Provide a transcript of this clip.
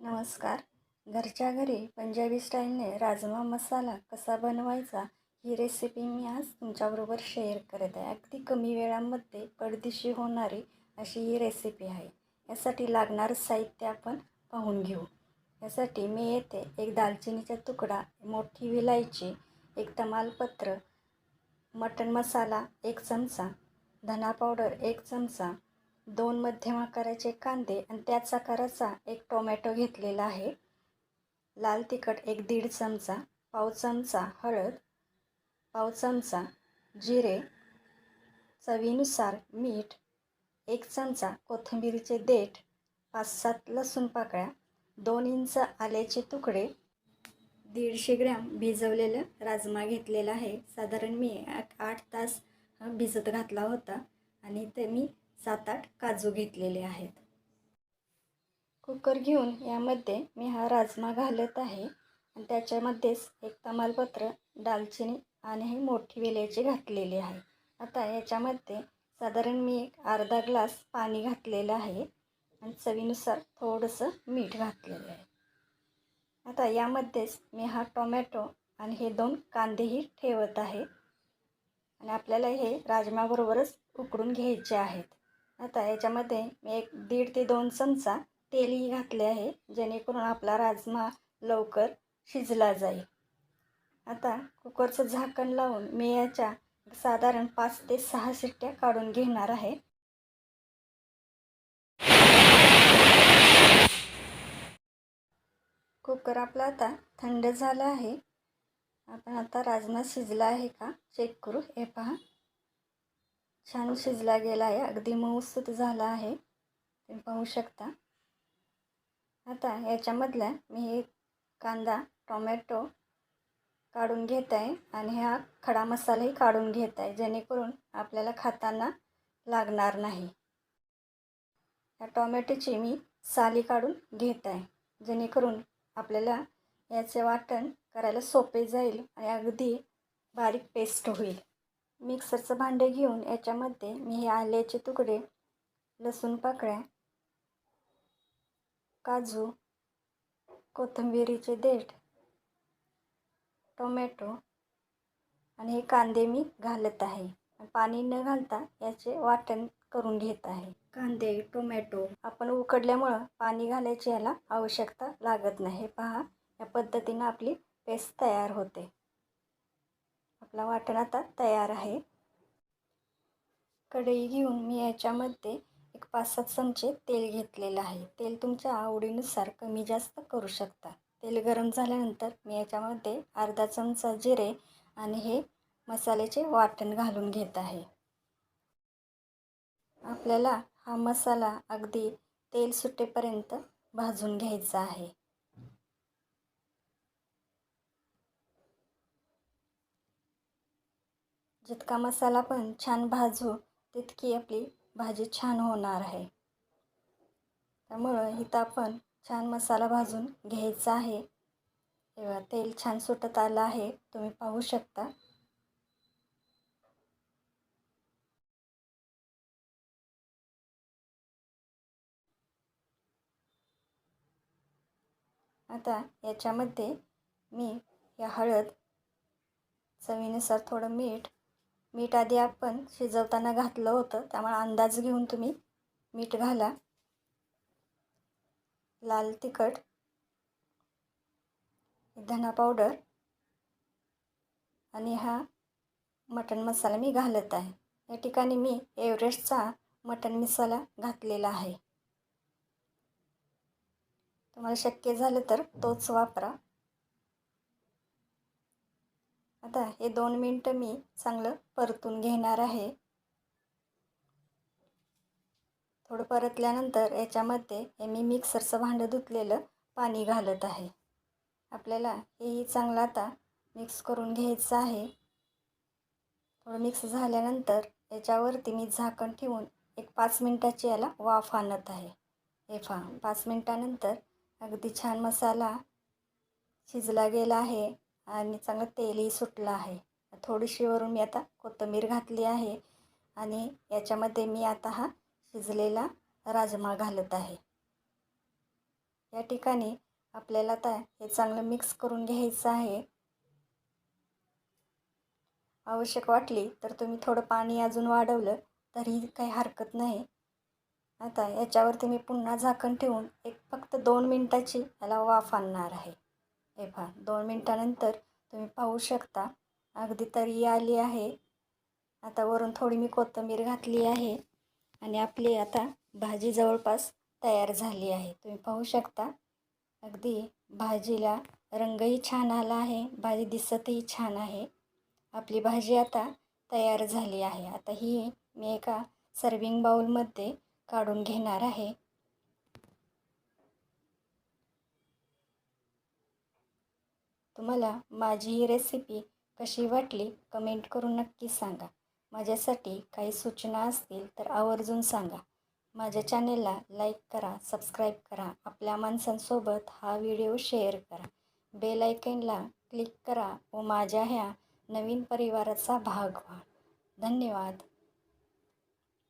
नमस्कार. घरच्या घरी पंजाबी स्टाईलने राजमा मसाला कसा बनवायचा ही रेसिपी मी आज तुमच्याबरोबर शेअर करत आहे. अगदी कमी वेळामध्ये पडदिशी होणारी अशी ही रेसिपी आहे. यासाठी लागणारं साहित्य आपण पाहून घेऊ. यासाठी मी येथे एक दालचिनीचा तुकडा मोठी विलायची एक तमालपत्र मटण मसाला एक चमचा धना पावडर एक चमचा दोन मध्यम आकाराचे कांदे आणि त्याच आकाराचा एक टोमॅटो घेतलेला आहे. लाल तिखट एक दीड चमचा पाव चमचा हळद पाव चमचा जिरे चवीनुसार मीठ एक चमचा कोथिंबीरीचे देठ पाच सात लसूण पाकळ्या दोन इंच आल्याचे तुकडे दीडशे ग्रॅम भिजवलेलं राजमा घेतलेला आहे. साधारण मी आठ आठ तास भिजत घातला होता आणि ते मी सात आठ काजू घेतलेले आहेत. कुकर घेऊन यामध्ये मी हा राजमा घालत आहे. आणि त्याच्यामध्येच एक तमालपत्र दालचिनी आणि ही मोठी वेलायची घातलेली आहे. आता याच्यामध्ये साधारण मी एक अर्धा ग्लास पाणी घातलेलं आहे आणि चवीनुसार थोडंसं मीठ घातलेलं आहे. आता यामध्येच मी हा टोमॅटो आणि हे दोन कांदेही ठेवत आहे. आणि आपल्याला हे राजमाबरोबरच उकडून घ्यायचे आहेत. आता याच्यामध्ये मी एक दीड ते दोन चमचा तेलही घातले आहे जेणेकरून आपला राजमा लवकर शिजला जाईल. आता कुकरचं झाकण लावून मी याच्या साधारण पाच ते सहा शिट्ट्या काढून घेणार आहे. कुकर आपला आता थंड झाला आहे. आपण आता राजमा शिजला आहे का? चेक करू. हे पहा. छान शिजला गेला आहे. अगदी मऊसूत झाला आहे. तुम्ही पाहू शकता. आता याच्यामधल्या मी एक कांदा टोमॅटो काढून घेत आहे आणि हा खडा मसालाही काढून घेत आहे. जेणेकरून आपल्याला खाताना लागणार नाही. या टोमॅटोची मी साली काढून घेत आहे. जेणेकरून आपल्याला याचे वाटण करायला सोपे जाईल आणि अगदी बारीक पेस्ट होईल. मिक्सरचं भांडे घेऊन याच्यामध्ये मी हे आल्याचे तुकडे लसूण पाकळ्या काजू कोथिंबिरीचे देठ टोमॅटो आणि हे कांदे मी घालत आहे. पाणी न घालता याचे वाटण करून घेत आहे. कांदे टोमॅटो आपण उकडल्यामुळं पाणी घालायची याला आवश्यकता लागत नाही. पहा या पद्धतीनं आपली पेस्ट तयार होते. आपला वाटण आता तयार आहे. कढई घेऊन मी याच्यामध्ये एक पाच सात चमचे तेल घेतलेलं आहे. तेल तुमच्या आवडीनुसार कमी जास्त करू शकता. तेल गरम झाल्यानंतर मी याच्यामध्ये अर्धा चमचा जिरे आणि हे मसाल्याचे वाटण घालून घेत आहे. आपल्याला हा मसाला अगदी तेल सुटेपर्यंत भाजून घ्यायचा आहे. जितका मसाला पण छान भाजू तितकी आपली भाजी छान होणार आहे. त्यामुळं इथं आपण छान मसाला भाजून घ्यायचा आहे. तेव्हा तेल छान सुटत आलं आहे. तुम्ही पाहू शकता. आता याच्यामध्ये मी या हळद चवीनुसार थोडं मीठ मीठ आधी आपण शिजवताना घातलं होतं. त्यामुळे अंदाज घेऊन तुम्ही मीठ घाला. लाल तिखट. धना पावडर. आणि हा मटण मसाला मी घालत आहे. या ठिकाणी मी एव्हरेस्टचा मटण मसाला घातलेला आहे. तुम्हाला शक्य झालं तर तोच वापरा. आता हे दोन मिनटं मी चांगलं परतून घेणार आहे. थोडं परतल्यानंतर याच्यामध्ये हे मी मिक्सरचं भांडं धुतलेलं पाणी घालत आहे. आपल्याला हेही चांगलं आता मिक्स करून घ्यायचं आहे. थोडं मिक्स झाल्यानंतर याच्यावरती मी झाकण ठेवून एक पाच मिनटाची याला वाफ आणत आहे. हे फा पाच मिनटानंतर अगदी छान मसाला शिजला गेला आहे. आणि चांगलं तेलही सुटलं आहे. थोडीशी वरून मी आता कोथिंबीर घातली आहे आणि याच्यामध्ये मी आता हा शिजलेला राजमा घालत आहे. या ठिकाणी आपल्याला आता हे चांगलं मिक्स करून घ्यायचं आहे. आवश्यक वाटली तर तुम्ही थोडं पाणी अजून वाढवलं तरी काही हरकत नाही. आता याच्यावरती मी पुन्हा झाकण ठेवून एक फक्त दोन मिनटाची याला वाफ आणणार आहे. हे पहा दोन मिनटानंतर तुम्ही पाहू शकता. अगदी तरी आली आहे. आता वरून थोडी मी कोथिंबीर घातली आहे आणि आपली आता भाजी जवळपास तयार झाली आहे. तुम्ही पाहू शकता. अगदी भाजीला रंगही छान आला आहे. भाजी दिसतही छान आहे. आपली भाजी आता तयार झाली आहे. आता ही मी एका सर्विंग बाउलमध्ये काढून घेणार आहे. तुम्हाला माझी ही रेसिपी कशी वाटली कमेंट करून नक्की सांगा. माझ्यासाठी काही सूचना असतील तर आवर्जून सांगा. माझ्या चॅनेलला लाईक करा सबस्क्राईब करा. आपल्या माणसांसोबत हा व्हिडिओ शेअर करा. बेल आयकनला क्लिक करा व माझ्या ह्या नवीन परिवाराचा भाग व्हा. धन्यवाद.